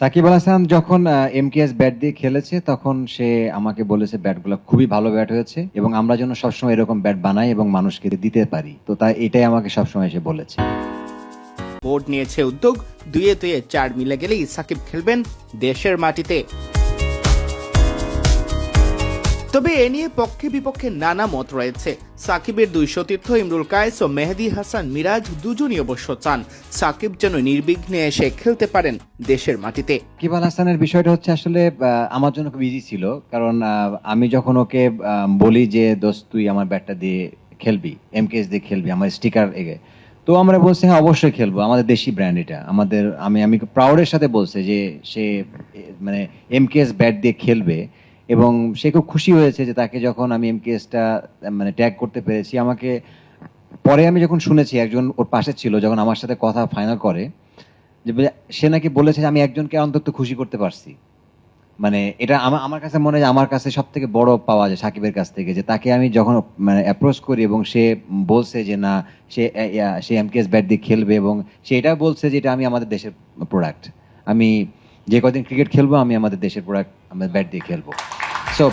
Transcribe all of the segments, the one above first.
সাকিব আল হাসান যখন MKS bat দিয়ে খেলেছে, তখন সে আমাকে বলেছে ব্যাটগুলো খুবই ভালো ব্যাট হয়েছে এবং আমরা যেন সবসময় এরকম ব্যাট বানাই এবং মানুষকে দিতে পারি। তো তাই এটাই আমাকে সবসময় এসে বলেছে। বোর্ড নিয়েছে উদ্যোগ, দুয়ে দুয়ে চার মিলে গেলেই সাকিব খেলবেন দেশের মাটিতে। তবে এ নিয়ে পক্ষে বিপক্ষে নানা মত রয়েছে। সাকিবের দুই সতীর্থ ইমরুল কায়েস ও মেহেদি হাসান মিরাজ দুজনই অবশ্য চান। সাকিব যেন নির্বিঘ্নে এসে খেলতে পারেন দেশের মাটিতে। সাকিব আল হাসানের বিষয়টা হচ্ছে আসলে আমার জন্য খুব ইজি ছিল। কারণ আমি যখন ওকে বলি যে, দোস্ত, তুই আমার ব্যাটটা দিয়ে খেলবি এম এমকেএস দিয়ে খেলবি, আমার স্টিকার এগে। তো আমরা বলছি হ্যাঁ অবশ্যই খেলব। আমাদের দেশি ব্র্যান্ড এটা। আমাদের, আমি আমি প্রাউডের সাথে বলছে যে, সে মানে এমকেএস ব্যাট দিয়ে খেলবে। এবং সে খুব খুশি হয়েছে যে তাকে যখন আমি এমকেএসটা মানে ট্যাগ করতে পেরেছি, আমাকে পরে আমি যখন শুনেছি, একজন ওর পাশে ছিল, যখন আমার সাথে কথা ফাইনাল করে, যে সে নাকি বলেছে যে আমি একজনকে অন্তত খুশি করতে পারছি। মানে এটা আমার আমার কাছে মনে হয় আমার কাছে সব থেকে বড় পাওয়া যায় সাকিবের কাছ থেকে, যে তাকে আমি যখন মানে অ্যাপ্রোচ করি এবং সে বলছে যে না, সে সে এমকেএস ব্যাট দিয়ে খেলবে এবং সে এটা বলছে যে এটা আমি আমাদের দেশের প্রোডাক্ট আমি যে কদিন ক্রিকেট খেলব, আমি আমাদের দেশের প্রোডাক্ট আমাদের ব্যাট দিয়ে খেলব। সো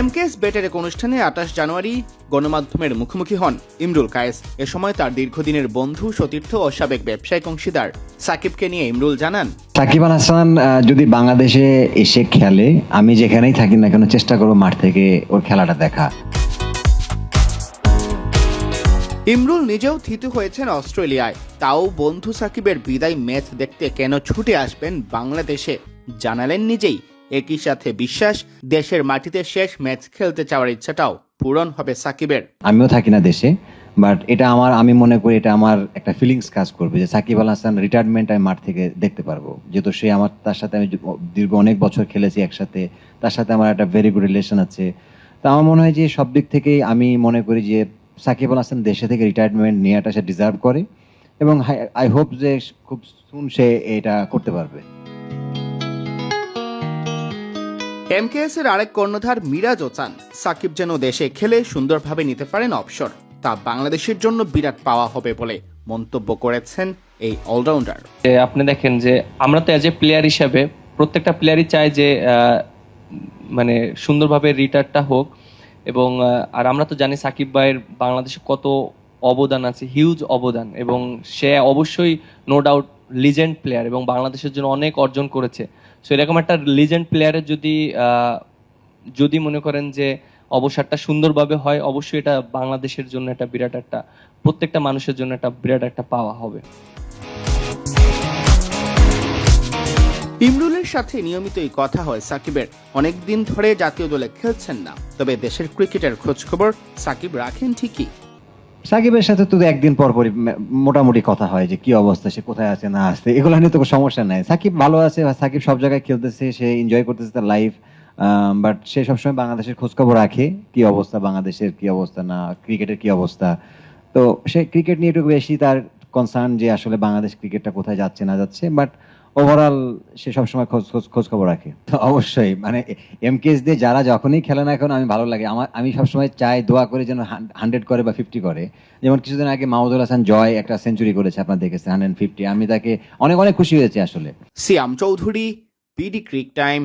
এমকেএস বেটের এক অনুষ্ঠানে আঠাশ জানুয়ারি গণমাধ্যমের মুখোমুখি হন ইমরুল কায়েস। এ সময় তার দীর্ঘদিনের বন্ধু সতীর্থ ও সাবেক ব্যবসায়িক অংশীদার সাকিবকে নিয়ে ইমরুল জানান সাকিব আল হাসান যদি বাংলাদেশে এসে খেলে আমি যেখানেই থাকি না কেন চেষ্টা করব মাঠ থেকে ওর খেলাটা দেখা। ইমরুল নিজেও থিতু হয়েছেন অস্ট্রেলিয়ায়। তাও বন্ধু সাকিবের বিদায় ম্যাচ দেখতে কেন ছুটে আসবেন বাংলাদেশে? জানালেন নিজেই, একই সাথে বিশ্বাস, দেশের মাটিতে শেষ ম্যাচ খেলতে চাওয়ার ইচ্ছাটাও পূরণ হবে সাকিবের। আমিও থাকি না দেশে বাট এটা আমার, আমি মনে করি এটা আমার একটা ফিলিংস কাজ করবে যে সাকিব আল হাসান রিটায়ারমেন্ট আমি মাঠ থেকে দেখতে পারব। যেহেতু সে আমার, তার সাথে আমি দীর্ঘ অনেক বছর খেলেছি একসাথে, তার সাথে আমার একটা ভেরি গুড রিলেশন আছে। তো আমার মনে হয় যে সব দিক থেকেই আমি মনে করি যে সাকিব আল হাসান দেশে থেকে রিটায়ারমেন্ট নেওয়াটা সে ডিজার্ভ করে, এবং আই হোপ যে খুব সুন সে এটা করতে পারবে। এমকেএস এর আরেক কর্ণধার মিরাজও চান সাকিব যেন দেশে খেলে সুন্দরভাবে নিতে পারেন অবসর, তা বাংলাদেশের জন্য বিরাট পাওয়া হবে বলে মন্তব্য করেছেন এই অলরাউন্ডার। আপনি দেখেন যে আমরা তো অ্যাজ এ প্লেয়ার হিসাবে প্রত্যেকটা প্লেয়ারই চায় যে মানে সুন্দরভাবে রিটায়ারটা হোক এবং আর আমরা তো জানি সাকিব ভাইয়ের বাংলাদেশে কত অবদান আছে হিউজ অবদান এবং সে অবশ্যই নো ডাউট লিজেন্ড প্লেয়ার এবং বাংলাদেশের জন্য অনেক অর্জন করেছে। সো এরকম একটা লিজেন্ড প্লেয়ারের যদি যদি মনে করেন যে অবসরটা সুন্দরভাবে হয়, অবশ্যই এটা বাংলাদেশের জন্য একটা বিরাট একটা, প্রত্যেকটা মানুষের জন্য একটা বিরাট একটা পাওয়া হবে। ইমরুলের সাথে নিয়মিতই কথা হয় সাকিবের। অনেকদিন ধরে জাতীয় দলে খেলছেন না, তবে দেশের ক্রিকেটের খোঁজ খবর সাকিব রাখেন ঠিকই। সাকিবের সাথে তো একদিন পর পরই মোটামুটি কথা হয় যে কি অবস্থা, সে কোথায় আছে, না আছে, এগুলো নিয়ে তো সমস্যা নাই। সাকিব ভালো আছে, সাকিব সব জায়গায় খেলতেছে, সে এনজয় করতেছে তার লাইফ বাট সে সবসময় বাংলাদেশের খোঁজ খবর রাখে, কি অবস্থা, বাংলাদেশের কি অবস্থা, না ক্রিকেটের কি অবস্থা? তো সে ক্রিকেট নিয়ে একটু বেশি তার কনসার্ন যে আসলে বাংলাদেশ ক্রিকেটটা কোথায় যাচ্ছে, না যাচ্ছে বাট ওভারঅল সে সবসময় খোঁজ খোঁজ খোঁজ খবর রাখে। অবশ্যই মানে এমকেএস দিয়ে যারা যখনই খেলে না এখন আমি ভালো লাগে। আমার, আমি সবসময় চাই দোয়া করে যেন হান্ড্রেড করে বা ফিফটি করে। যেমন কিছুদিন আগে মাহমুদুল হাসান জয় একটা সেঞ্চুরি করেছে, আপনার দেখেছেন হান্ড্রেড ফিফটি আমি তাকে অনেক অনেক খুশি হয়েছি আসলে। Siyam Chowdhury PD cric time